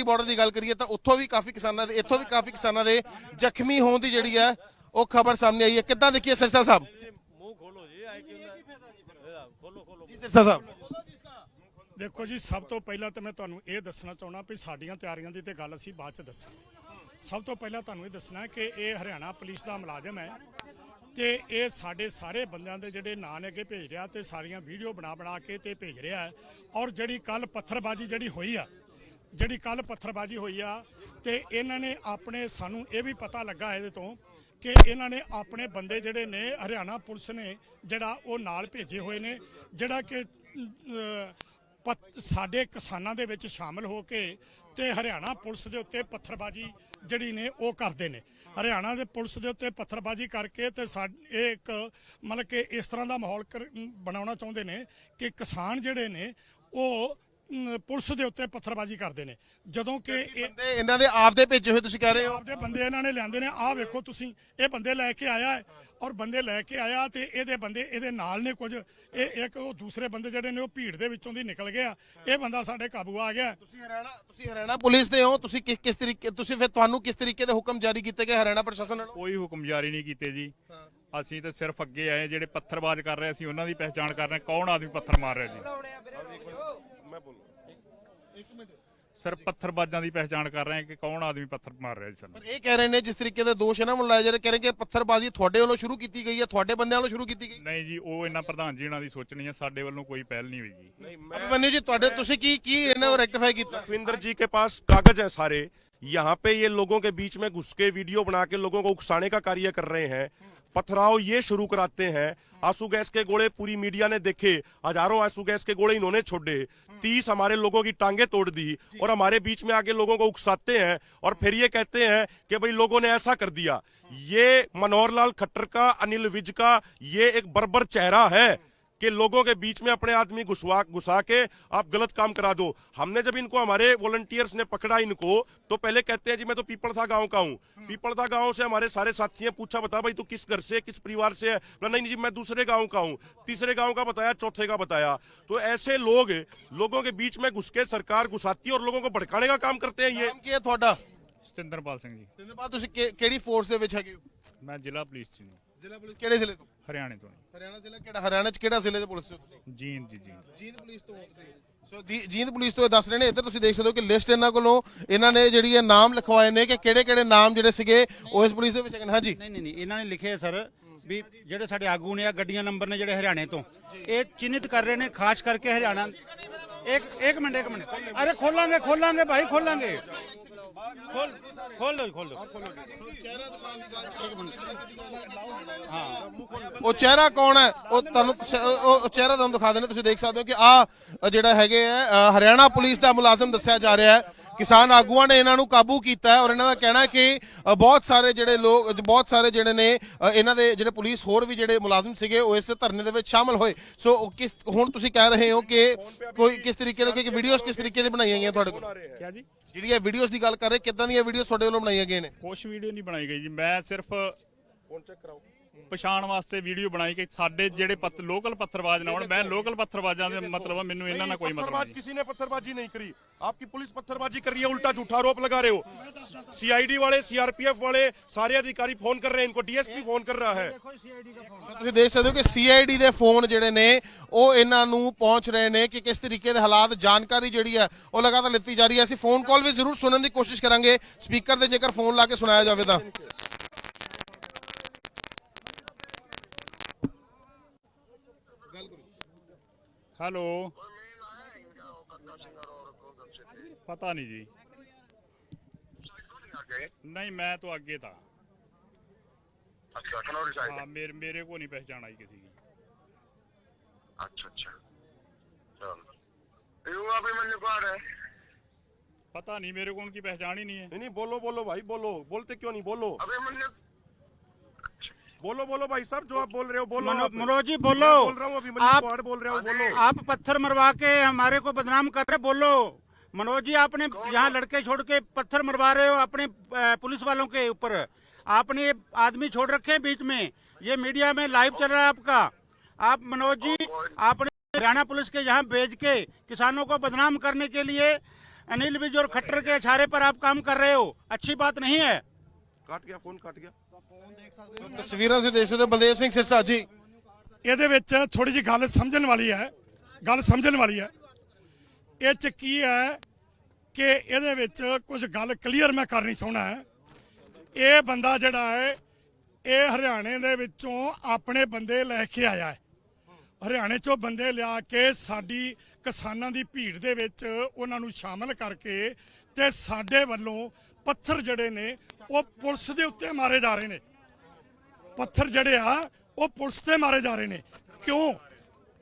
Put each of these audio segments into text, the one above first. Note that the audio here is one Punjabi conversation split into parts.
ਪੱਟੀ ਬਾਰਡਰ ਦੀ ਗੱਲ ਕਰੀਏ ਤਾਂ ਉੱਥੋਂ ਵੀ ਕਾਫੀ ਕਿਸਾਨਾਂ ਦੇ, ਇੱਥੋਂ ਵੀ ਕਾਫੀ ਕਿਸਾਨਾਂ ਦੇ ਜ਼ਖਮੀ ਹੋਣ ਦੀ ਜਿਹੜੀ ਹੈ, ਉਹ ਖਬਰ ਸਾਹਮਣੇ ਆਈ ਹੈ। ਕਿੱਦਾਂ ਦੇਖੀਏ ਸਿਰਸਾ ਸਾਹਿਬ? ਮੂੰਹ ਖੋਲੋ ਜੀ ਆਏ ਕੀ ਖੋਲੋ ਖੋਲੋ ਜੀ ਸਿਰਸਾ ਸਾਹਿਬ। ਦੇਖੋ ਜੀ, ਸਭ ਤੋਂ ਪਹਿਲਾਂ ਤਾਂ ਮੈਂ ਤੁਹਾਨੂੰ ਇਹ ਦੱਸਣਾ ਚਾਹੁੰਦਾ ਵੀ ਸਾਡੀਆਂ ਤਿਆਰੀਆਂ ਦੀ ਤੇ ਗੱਲ ਅਸੀਂ ਬਾਅਦ ਚ ਦੱਸਾਂ ਸਭ ਤੋਂ ਪਹਿਲਾਂ ਤੁਹਾਨੂੰ ਇਹ ਦੱਸਣਾ ਕਿ ਇਹ ਹਰਿਆਣਾ ਪੁਲਿਸ ਦਾ ਮੁਲਾਜ਼ਮ ਹੈ ਤੇ ਇਹ ਸਾਡੇ ਸਾਰੇ ਬੰਦਿਆਂ ਦੇ ਜਿਹੜੇ ਨਾਂ ਨੇ ਅੱਗੇ ਭੇਜ ਰਿਹਾ ਤੇ ਸਾਰੀਆਂ ਵੀਡੀਓ ਬਣਾ ਬਣਾ ਕੇ ਤੇ ਭੇਜ ਰਿਹਾ ਔਰ ਜਿਹੜੀ ਕੱਲ ਪੱਥਰਬਾਜੀ ਜਿਹੜੀ ਹੋਈ ਆ ਜਿਹੜੀ ਕੱਲ ਪੱਥਰਬਾਜੀ ਹੋਈ ਆ ਤੇ ਇਹਨਾਂ ਨੇ ਆਪਣੇ ਸਾਨੂੰ ਇਹ ਵੀ ਪਤਾ ਲੱਗਾ ਇਹਦੇ ਤੋਂ ਕਿ ਇਹਨਾਂ ਨੇ ਆਪਣੇ ਬੰਦੇ ਜਿਹੜੇ ਨੇ ਹਰਿਆਣਾ ਪੁਲਿਸ ਨੇ ਜਿਹੜਾ ਉਹ ਨਾਲ ਭੇਜੇ ਹੋਏ ਨੇ ਜਿਹੜਾ ਕਿ ਅਹ, ਸਾਡੇ ਕਿਸਾਨਾਂ ਦੇ ਵਿੱਚ ਸ਼ਾਮਲ ਹੋ ਕੇ ਤੇ ਹਰਿਆਣਾ ਪੁਲਿਸ ਦੇ ਉੱਤੇ ਪੱਥਰਬਾਜੀ ਜਿਹੜੀ ਨੇ ਉਹ ਕਰਦੇ ਨੇ। ਹਰਿਆਣਾ ਦੇ ਪੁਲਿਸ ਦੇ ਉੱਤੇ ਪੱਥਰਬਾਜੀ ਕਰਕੇ ਤੇ ਸਾ- ਇਹ ਇੱਕ ਮਤਲਬ ਕਿ ਇਸ ਤਰ੍ਹਾਂ ਦਾ ਮਾਹੌਲ ਕਰ- ਬਣਾਉਣਾ ਚਾਹੁੰਦੇ ਨੇ ਕਿ ਕਿਸਾਨ ਜਿਹੜੇ ਨੇ ਉਹ ਪੁਲਿਸ ਦੇ ਉੱਤੇ ਪੱਥਰਬਾਜੀ ਕਰਦੇ ਨੇ। ਜਦੋਂ ਕਿ ਇਹ ਬੰਦੇ ਇਹਨਾਂ ਦੇ ਆਪਦੇ ਭੇਜੇ ਹੋਏ ਤੁਸੀਂ ਕਹਿ ਰਹੇ ਹੋ? ਆਪਦੇ ਬੰਦੇ ਇਹਨਾਂ ਨੇ ਲਿਆਂਦੇ ਨੇ। ਆਹ ਵੇਖੋ ਤੁਸੀਂ ਇਹ ਬੰਦੇ ਲੈ ਕੇ ਆਇਆ ਹੈ ਔਰ ਬੰਦੇ ਲੈ ਕੇ ਆਇਆ ਤੇ ਇਹਦੇ ਬੰਦੇ ਇਹਦੇ ਨਾਲ ਨੇ ਕੁਝ। ਇਹ ਇੱਕ ਉਹ ਦੂਸਰੇ ਬੰਦੇ ਜਿਹੜੇ ਨੇ ਉਹ ਭੀੜ ਦੇ ਵਿੱਚੋਂ ਦੀ ਨਿਕਲ ਗਿਆ। ਇਹ ਬੰਦਾ ਸਾਡੇ ਕਾਬੂ ਆ ਗਿਆ। ਤੁਸੀਂ ਹਰਿਆਣਾ ਤੁਸੀਂ ਹਰਿਆਣਾ ਪੁਲਿਸ ਦੇ ਹੋ। ਤੁਸੀਂ ਕਿਸ ਕਿਸ ਤਰੀਕੇ ਤੁਸੀਂ ਫਿਰ ਤੁਹਾਨੂੰ ਕਿਸ ਤਰੀਕੇ ਦੇ ਹੁਕਮ ਜਾਰੀ ਕੀਤੇ ਗਏ ਹਰਿਆਣਾ ਪ੍ਰਸ਼ਾਸਨ ਵੱਲੋਂ? ਕੋਈ ਹੁਕਮ ਜਾਰੀ ਨਹੀਂ ਕੀਤੇ ਜੀ। ਅਸੀਂ ਤਾਂ ਸਿਰਫ ਅੱਗੇ ਆਏ ਜਿਹੜੇ ਪੱਥਰਬਾਜ਼ ਕਰ ਰਹੇ ਸੀ ਉਹਨਾਂ ਦੀ ਪਹਿਚਾਣ ਕਰ ਰਹੇ ਹਾਂ, ਕੌਣ ਆਦਮੀ ਪੱਥਰ ਮਾਰ ਰਿਹਾ ਜੀ? ਸਿਰਫ ਪੱਥਰਬਾਜ਼ਾਂ ਦੀ ਪਹਿਚਾਣ ਕਰ ਰਹੇ ਹਾਂ ਕਿ ਕੌਣ ਆਦਮੀ ਪੱਥਰ ਮਾਰ ਰਿਹਾ ਜੀ ਸਾਨੂੰ ਪਰ ਇਹ ਕਹਿ ਰਹੇ ਨੇ ਜਿਸ ਤਰੀਕੇ ਦੇ ਦੋਸ਼ ਇਹਨਾਂ ਨੂੰ ਲਾਏ ਜਾ ਰਹੇ ਕਹਿ ਰਹੇ ਕਿ ਪੱਥਰਬਾਜ਼ੀ ਤੁਹਾਡੇ ਵੱਲੋਂ ਸ਼ੁਰੂ ਕੀਤੀ ਗਈ ਹੈ ਤੁਹਾਡੇ ਬੰਦਿਆਂ ਵੱਲੋਂ ਸ਼ੁਰੂ ਕੀਤੀ ਗਈ ਨਹੀਂ ਜੀ ਉਹ ਇਹਨਾਂ ਪ੍ਰਧਾਨ ਜੀ ਉਹਨਾਂ ਦੀ ਸੋਚਣੀ ਹੈ ਸਾਡੇ ਵੱਲੋਂ ਕੋਈ ਪਹਿਲ ਨਹੀਂ ਹੋਈ ਜੀ ਅਭਿਮਨਿਊ ਜੀ ਤੁਹਾਡੇ ਤੁਸੀਂ ਕੀ ਕੀ ਇਹਨਾਂ ਨੂੰ ਰੈਕਟੀਫਾਈ ਕੀਤਾ लखविंदर जी के पास कागज हैं सारे यहाँ पे ये लोगों के बीच में घुस के वीडियो बना के लोगों को उकसाने का कार्य कर रहे हैं पथराव ये शुरू कराते हैं। आँसू गैस के गोले पूरी मीडिया ने देखे। हज़ारों आँसू गैस के गोले इन्होंने छोड़े। तीस हमारे लोगों की टांगे तोड़ दी और हमारे बीच में आगे लोगों को उकसाते हैं और फिर ये कहते हैं कि भाई लोगों ने ऐसा कर दिया। ये मनोहर लाल खट्टर का अनिल विज का ये एक बर्बर चेहरा है। कि लोगों के बीच में अपने आदमी घुसवा घुसा के आप गलत काम करा दो हमने जब इनको हमारे वॉलंटियर्स ने पकड़ा इनको तो पहले कहते हैं जी मैं तो पीपल था गांव का हूँ पीपल था गांव से हमारे सारे साथी हैं पूछा बता भाई तू किस घर से किस परिवार से है बोला नहीं जी मैं दूसरे गांव का हूँ तीसरे गांव का बताया चौथे का बताया तो ऐसे लोग लोगों के बीच में घुस के सरकार घुसाती है और लोगों को भड़काने का काम करते हैं ये ਨਾਮ ਕੀ ਹੈ ਤੁਹਾਡਾ ਸਤਿੰਦਰਪਾਲ ਸਿੰਘ ਜੀ ਤਿੰਨ ਬਾਅਦ ਤੁਸੀਂ ਕਿ- ਕਿਹੜੀ ਫੋਰਸ ਦੇ ਵਿੱਚ ਹੈਗੇ ਹੋ ਮੈਂ ਜ਼ਿਲ੍ਹਾ ਪੁਲਿਸ ਚ ਜੀ ਜ਼ਿਲ੍ਹਾ ਪੁਲਿਸ ਕਿਹੜੇ ਜ਼ਿਲ੍ਹੇ ਤੋਂ? ਹਰਿਆਣੇ ਤੋਂ ਹਰਿਆਣਾ ਜ਼ਿਲ੍ਹਾ ਕਿਹੜਾ ਹਰਿਆਣਾ ਚ ਕਿਹੜਾ ਜ਼ਿਲ੍ਹੇ ਦੇ ਪੁਲਿਸ ਤੋਂ ਤੁਸੀਂ? ਜੀਨ ਜੀ ਜੀਨ ਜੀਂਦ ਪੁਲਿਸ ਤੋਂ ਹੋ। ਤੁਸੀਂ ਸੋ ਦੀ- ਜੀਂਦ ਪੁਲਿਸ ਤੋਂ ਇਹ ਦੱਸ ਰਹੇ ਨੇ ਇੱਧਰ ਤੁਸੀਂ ਦੇਖ ਸਕਦੇ ਹੋ ਕਿ ਲਿਸਟ ਇਹਨਾਂ ਕੋਲੋਂ ਇਹਨਾਂ ਨੇ ਜਿਹੜੀ ਇਹ ਨਾਮ ਲਿਖਵਾਏ ਨੇ ਕਿ ਕਿਹੜੇ ਕਿਹੜੇ ਨਾਮ ਜਿਹੜੇ ਸੀਗੇ ਉਹ ਇਸ ਪੁਲਿਸ ਦੇ ਵਿੱਚ ਹੈਗੇ ਨੇ। ਹਾਂਜੀ। ਨਹੀਂ ਨਹੀਂ ਨਹੀਂ ਇਹਨਾਂ ਨੇ ਲਿਖਿਆ ਸਰ ਵੀ ਜਿਹੜੇ ਸਾਡੇ ਆਗੂ ਨੇ ਆ ਗੱਡੀਆਂ ਨੰਬਰ ਨੇ ਜਿਹੜੇ ਹਰਿਆਣੇ ਤੋਂ ਇਹ ਚਿੰਨਿਤ ਕਰ ਰਹੇ ਨੇ ਖਾਸ ਕਰਕੇ ਹਰਿਆਣਾ। ਇੱਕ ਇੱਕ ਮਿੰਟ ਇੱਕ ਮਿੰਟ। ਅਰੇ ਖੋਲਾਂਗੇ ਖੋਲਾਂਗੇ ਭਾਈ ਖੋਲਾਂਗੇ। ਖੋਲ ਖੋਲ ਦੋ ਖੋਲ ਦੋ ਉਹ ਚਿਹਰਾ ਕੌਣ ਹੈ? ਉਹ ਤੁਹਾਨੂੰ ਉਹ ਉਹ ਚਿਹਰਾ ਤੁਹਾਨੂੰ ਦਿਖਾ ਦੇਣੇ ਤੁਸੀਂ ਦੇਖ ਸਕਦੇ ਹੋ ਕਿ ਆ ਜਿਹੜਾ ਹੈਗੇ ਆ ਹਰਿਆਣਾ ਪੁਲਿਸ ਦਾ ਮੁਲਾਜ਼ਮ ਦੱਸਿਆ ਜਾ ਰਿਹਾ ਹੈ। ਕਿਸਾਨ ਆਗੂਆਂ ਨੇ ਇਹਨਾਂ ਨੂੰ ਕਾਬੂ ਕੀਤਾ ਹੈ ਔਰ ਇਹਨਾਂ ਦਾ ਕਹਿਣਾ ਹੈ ਕਿ ਬਹੁਤ ਸਾਰੇ ਜਿਹੜੇ ਲੋਕ ਬਹੁਤ ਸਾਰੇ ਜਿਹੜੇ ਨੇ ਇਹਨਾਂ ਦੇ ਜਿਹੜੇ ਪੁਲਿਸ ਹੋਰ ਵੀ ਜਿਹੜੇ ਮੁਲਾਜ਼ਮ ਸੀਗੇ ਉਹ ਇਸ ਧਰਨੇ ਦੇ ਵਿੱਚ ਸ਼ਾਮਲ ਹੋਏ। ਸੋ ਕਿਸ ਹੁਣ ਤੁਸੀਂ ਕਹਿ ਰਹੇ ਹੋ ਕਿ ਕੋਈ ਕਿਸ ਤਰੀਕੇ ਨਾਲ ਕਿ ਵੀਡੀਓਜ਼ ਕਿਸ ਤਰੀਕੇ ਦੇ ਬਣਾਈਆਂ ਗਈਆਂ ਤੁਹਾਡੇ ਕੋਲ? ਜਿਹੜੀਆਂ ਵੀਡੀਓਜ਼ ਦੀ ਗੱਲ ਕਰ ਰਹੇ ਕਿਦਾਂ ਦੀਆਂ ਵੀਡੀਓਜ਼ ਤੁਹਾਡੇ ਵੱਲੋਂ ਬਣਾਈਆਂ ਗਈਆਂ ਨੇ? ਕੁਝ ਵੀਡੀਓ ਨਹੀਂ ਬਣਾਈ ਗਈ ਜੀ। ਮੈਂ ਸਿਰਫ ਫੋਨ ਚੈੱਕ ਕਰਾਓ। ਪਛਾਣ ਵਾਸਤੇ ਵੀਡੀਓ ਬਣਾਈ ਕਿ ਸਾਡੇ ਜਿਹੜੇ ਪੱਤ ਲੋਕਲ ਪੱਥਰਬਾਜ਼ ਨਾ ਹੋਣ ਮੈਂ ਲੋਕਲ ਪੱਥਰਬਾਜ਼ਾਂ ਦੇ ਮਤਲਬ ਆ, ਮੈਨੂੰ ਇਹਨਾਂ ਨਾਲ ਕੋਈ ਮਤਲਬ पत्थरबाज ਨਹੀਂ किसी ने पत्थरबाजी नहीं करी आपकी पुलिस पत्थरबाजी कर रही है उल्टा झूठा आरोप लगा रहे हो सीआईडी वाले सीआरपीएफ वाले सारे अधिकारी फोन कर रहे हैं इनको डीएसपी फोन कर रहा है ਤੁਸੀਂ ਦੇਖ ਸਕਦੇ ਹੋ ਕਿ ਸੀਆਈਡੀ ਦੇ ਫੋਨ ਜਿਹੜੇ ਨੇ ਉਹ ਇਹਨਾਂ ਨੂੰ ਪਹੁੰਚ ਰਹੇ ਨੇ ਕਿ ਕਿਸ ਤਰੀਕੇ ਦੇ ਹਾਲਾਤ ਜਾਣਕਾਰੀ ਜਿਹੜੀ ਹੈ ਉਹ ਲਗਾਤਾਰ ਲਿੱਤੀ ਜਾ ਰਹੀ ਹੈ ਅਸੀਂ ਫੋਨ ਕਾਲ ਵੀ ਜ਼ਰੂਰ ਸੁਣਨ ਦੀ ਕੋਸ਼ਿਸ਼ ਕਰਾਂਗੇ ਸਪੀਕਰ ਤੇ ਜੇਕਰ ਫੋਨ ਲਾ ਕੇ ਸੁਣਾਇਆ ਜਾਵੇ ਤਾਂ ਹੈਲੋ ਪਤਾ ਨਹੀਂ ਜੀ ਨਹੀਂ मैं तो आगे था अच्छा कनौरी साइड हाँ मेरे मेरे को नहीं पहचान आई किसी की अच्छा अच्छा चलो ये अभी मैंने कहा है पता नहीं मेरे को उनकी पहचान ही नहीं है नहीं नहीं बोलो बोलो भाई बोलो बोलते क्यों नहीं बोलो अभी मैंने बोलो बोलो भाई साहब जो आप बोल रहे हो बोलो मनोज जी बोलो। बोल रहा हूँ अभी आप बोल रहा हूँ बोलो। आप पत्थर मरवा के हमारे को बदनाम कर रहे बोलो। मनोज जी आपने यहाँ लड़के छोड़ के पत्थर मरवा रहे हो अपने पुलिस वालों के ऊपर। आपने ये आदमी छोड़ रखे हैं बीच में। ये मीडिया में लाइव चल रहा है आपका। आप मनोज जी आपने हरियाणा पुलिस के यहाँ भेज के किसानों को बदनाम करने के लिए अनिल विज और खट्टर के इशारे पर आप काम कर रहे हो। अच्छी बात नहीं है। काट गया फ़ोन काट गया। ਤਸਵੀਰਾਂ ਤੁਸੀਂ ਦੇਖ ਸਕਦੇ ਹੋ, ਬਲਦੇਵ ਸਿੰਘ ਸਿਰਸਾ, ਜੀ। ਇਹਦੇ ਵਿੱਚ ਥੋੜੀ ਜਿਹੀ ਗੱਲ ਸਮਝਣ ਵਾਲੀ ਹੈ, ਗੱਲ ਸਮਝਣ ਵਾਲੀ ਹੈ। ਇਹ ਚ ਕੀ ਹੈ ਕਿ ਇਹਦੇ ਵਿੱਚ ਕੁਝ ਗੱਲ ਕਲੀਅਰ ਮੈਂ ਕਰਨੀ ਚਾਹਣਾ ਹੈ। ਇਹ ਬੰਦਾ ਜਿਹੜਾ ਹੈ, ਇਹ ਹਰਿਆਣੇ ਦੇ ਵਿੱਚੋਂ ਆਪਣੇ ਬੰਦੇ ਲੈ ਕੇ ਆਇਆ ਹੈ। ਹਰਿਆਣੇ ਚੋਂ ਬੰਦੇ ਲਿਆ ਕੇ ਸਾਡੀ ਕਿਸਾਨਾਂ ਦੀ ਭੀੜ ਦੇ ਵਿੱਚ ਉਹਨਾਂ ਨੂੰ ਸ਼ਾਮਲ ਕਰਕੇ ਤੇ ਸਾਡੇ ਵੱਲੋਂ ਪੱਥਰ ਜਿਹੜੇ ਨੇ ਉਹ ਪੁਲਿਸ ਦੇ ਉੱਤੇ ਮਾਰੇ ਜਾ ਰਹੇ ਨੇ। ਪੱਥਰ ਜਿਹੜੇ ਆ ਉਹ ਪੁਲਿਸ ਤੇ ਮਾਰੇ ਜਾ ਰਹੇ ਨੇ। ਕਿਉਂ?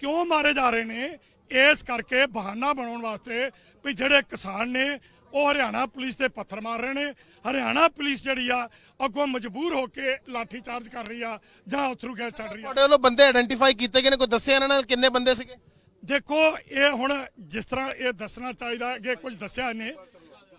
ਕਿਉਂ ਮਾਰੇ ਜਾ ਰਹੇ ਨੇ? ਇਸ ਕਰਕੇ ਬਹਾਨਾ ਬਣਾਉਣ ਵਾਸਤੇ ਵੀ ਜਿਹੜੇ ਕਿਸਾਨ ਨੇ ਉਹ ਹਰਿਆਣਾ ਪੁਲਿਸ ਤੇ ਪੱਥਰ ਮਾਰ ਰਹੇ ਨੇ। ਹਰਿਆਣਾ ਪੁਲਿਸ ਜਿਹੜੀ ਆ ਅੱਗੋਂ ਮਜਬੂਰ ਹੋ ਕੇ ਲਾਠੀ ਚਾਰਜ ਕਰ ਰਹੀ ਆ ਜਾਂ ਉਥਰੂ ਗੈਸ ਛੱਡ ਰਹੀ ਆ। ਤੁਹਾਡੇ ਵੱਲੋਂ ਬੰਦੇ ਆਇਡੈਂਟੀਫਾਈ ਕੀਤੇ ਗਏ ਨੇ? ਕੋਈ ਦੱਸਿਆ ਇਹਨਾਂ ਨਾਲ ਕਿੰਨੇ ਬੰਦੇ ਸੀਗੇ? ਦੇਖੋ ਇਹ ਹੁਣ ਜਿਸ ਤਰ੍ਹਾਂ ਇਹ ਦੱਸਣਾ ਚਾਹੀਦਾ ਅੱਗੇ ਕੁਝ ਦੱਸਿਆ ਇਹਨੇ।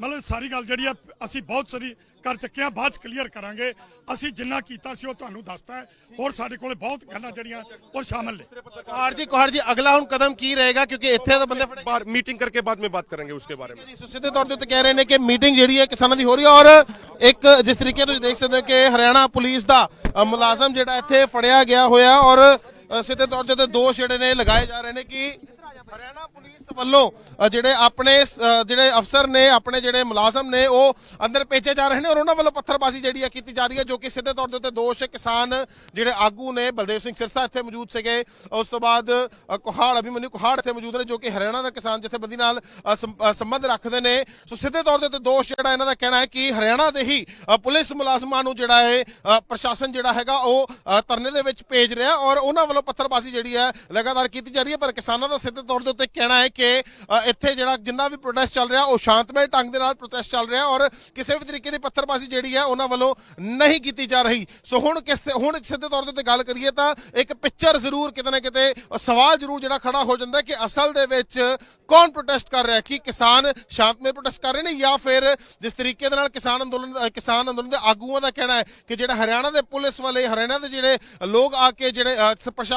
ਮਤਲਬ ਸਾਰੀ ਗੱਲ ਜਿਹੜੀ ਆ ਅਸੀਂ ਬਹੁਤ ਸਾਰੀ ਕਰ ਚੱਕੇ ਆ ਬਾਅਦ ਚ ਕਲੀਅਰ ਕਰਾਂਗੇ। ਅਸੀਂ ਜਿੰਨਾ ਕੀਤਾ ਸੀ ਉਹ ਤੁਹਾਨੂੰ ਦੱਸਤਾ ਹੋਰ ਸਾਡੇ ਕੋਲੇ ਬਹੁਤ ਗੱਲਾਂ ਜਿਹੜੀਆਂ ਉਹ ਸ਼ਾਮਲ ਨੇ। ਕੁਹਾਰ ਜੀ ਕੁਹਾਰ ਜੀ ਅਗਲਾ ਹੁਣ ਕਦਮ ਕੀ ਰਹੇਗਾ? ਕਿਉਂਕਿ ਇੱਥੇ ਤਾਂ ਬੰਦੇ ਮੀਟਿੰਗ ਕਰਕੇ ਬਾਅਦ ਵਿੱਚ ਬਾਤ ਕਰਾਂਗੇ ਉਸਕੇ ਬਾਰੇ ਵਿੱਚ ਸਿੱਧੇ ਤੌਰ ਤੇ ਕਹਿ ਰਹੇ ਨੇ ਕਿ ਮੀਟਿੰਗ ਜਿਹੜੀ ਹੈ ਕਿਸਾਨਾਂ ਦੀ ਹੋ ਰਹੀ ਹੈ ਔਰ ਇੱਕ ਜਿਸ ਤਰੀਕੇ ਤੁਸੀਂ ਦੇਖ ਸਕਦੇ ਹੋ ਕਿ ਹਰਿਆਣਾ ਪੁਲਿਸ ਦਾ ਮੁਲਾਜ਼ਮ ਜਿਹੜਾ ਇੱਥੇ ਫੜਿਆ ਗਿਆ ਹੋਇਆ ਔਰ ਸਿੱਧੇ ਤੌਰ ਤੇ ਦੋਸ਼ ਜਿਹੜੇ ਨੇ ਲਗਾਏ ਜਾ ਰਹੇ ਨੇ ਕਿ ਹਰਿਆਣਾ ਪੁਲਿਸ ਵੱਲੋਂ ਜਿਹੜੇ ਆਪਣੇ ਜਿਹੜੇ ਅਫਸਰ ਨੇ ਆਪਣੇ ਜਿਹੜੇ ਮੁਲਾਜ਼ਮ ਨੇ ਉਹ ਅੰਦਰ ਭੇਜੇ ਜਾ ਰਹੇ ਨੇ ਔਰ ਉਹਨਾਂ ਵੱਲੋਂ ਪੱਥਰਬਾਜ਼ੀ ਜਿਹੜੀ ਹੈ ਕੀਤੀ ਜਾ ਰਹੀ ਹੈ ਜੋ ਕਿ ਸਿੱਧੇ ਤੌਰ ਦੇ ਉੱਤੇ ਦੋਸ਼ ਕਿਸਾਨ ਜਿਹੜੇ ਆਗੂ ਨੇ ਬਲਦੇਵ ਸਿੰਘ ਸਿਰਸਾ ਇੱਥੇ ਮੌਜੂਦ ਸੀਗੇ। ਉਸ ਤੋਂ ਬਾਅਦ ਅ, ਕੁਹਾੜ ਅਭਿਮਨਿਊ ਕੁਹਾੜ ਇੱਥੇ ਮੌਜੂਦ ਨੇ ਜੋ ਕਿ ਹਰਿਆਣਾ ਦਾ ਕਿਸਾਨ ਜਥੇਬੰਦੀ ਨਾਲ ਸੰਬੰਧ ਰੱਖਦੇ ਨੇ। ਸੋ ਸਿੱਧੇ ਤੌਰ ਦੇ ਉੱਤੇ ਦੋਸ਼ ਜਿਹੜਾ ਇਹਨਾਂ ਦਾ ਕਹਿਣਾ ਹੈ ਕਿ ਹਰਿਆਣਾ ਦੇ ਹੀ ਪੁਲਿਸ ਮੁਲਾਜ਼ਮਾਂ ਨੂੰ ਜਿਹੜਾ ਹੈ ਪ੍ਰਸ਼ਾਸਨ ਜਿਹੜਾ ਹੈਗਾ ਉਹ ਧਰਨੇ ਦੇ ਵਿੱਚ ਭੇਜ ਰਿਹਾ ਔਰ ਉਹਨਾਂ ਵੱਲੋਂ ਪੱਥਰਬਾਜ਼ੀ ਜਿਹੜੀ ਹੈ ਲਗਾਤਾਰ ਕੀਤੀ ਜਾ ਰਹੀ ਹੈ ਪਰ ਕਿਸਾਨਾਂ ਦਾ ਸਿੱਧੇ ਤੌਰ ਦੇ ਉੱਤੇ ਕਹਿਣਾ ਹੈ ਕਿ ਇੱਥੇ ਜਿਹੜਾ ਜਿੰਨਾ ਵੀ ਪ੍ਰੋਟੈਸਟ ਚੱਲ ਰਿਹਾ, ਉਹ ਸ਼ਾਂਤਮਈ ਢੰਗ ਦੇ ਨਾਲ ਪ੍ਰੋਟੈਸਟ ਚੱਲ ਰਿਹਾ ਔਰ ਕਿਸੇ ਵੀ ਤਰੀਕੇ ਦੀ ਪੱਥਰਬਾਜ਼ੀ ਜਿਹੜੀ ਹੈ, ਉਹਨਾਂ ਵੱਲੋਂ ਨਹੀਂ ਕੀਤੀ ਜਾ ਰਹੀ ਸੋ ਹੁਣ ਕਿਸ ਹੁਣ ਸਿੱਧੇ ਤੌਰ ਦੇ ਉੱਤੇ ਗੱਲ ਕਰੀਏ ਤਾਂ ਇੱਕ ਪਿਕਚਰ ਜ਼ਰੂਰ ਕਿਤੇ ਨਾ ਕਿਤੇ ਸਵਾਲ ਜ਼ਰੂਰ ਜਿਹੜਾ ਖੜਾ ਹੋ ਜਾਂਦਾ ਕਿ ਅਸਲ ਦੇ ਵਿੱਚ ਕੌਣ ਪ੍ਰੋਟੈਸਟ ਕਰ ਰਿਹਾ ਹੈ? ਕੀ ਕਿਸਾਨ ਸ਼ਾਂਤਮਈ ਪ੍ਰੋਟੈਸਟ ਕਰ ਰਹੇ ਨੇ ਜਾਂ ਫਿਰ ਜਿਸ ਤਰੀਕੇ ਦੇ ਨਾਲ ਕਿਸਾਨ ਅੰਦੋਲਨ ਕਿਸਾਨ ਅੰਦੋਲਨ ਦੇ ਆਗੂਆਂ ਦਾ ਕਹਿਣਾ ਹੈ ਕਿ ਜਿਹੜਾ ਹਰਿਆਣਾ ਦੇ ਪੁਲਿਸ ਵਾਲੇ, ਹਰਿਆਣਾ ਦੇ ਜਿਹੜੇ ਲੋਕ ਆ ਕੇ ਜਿਹੜੇ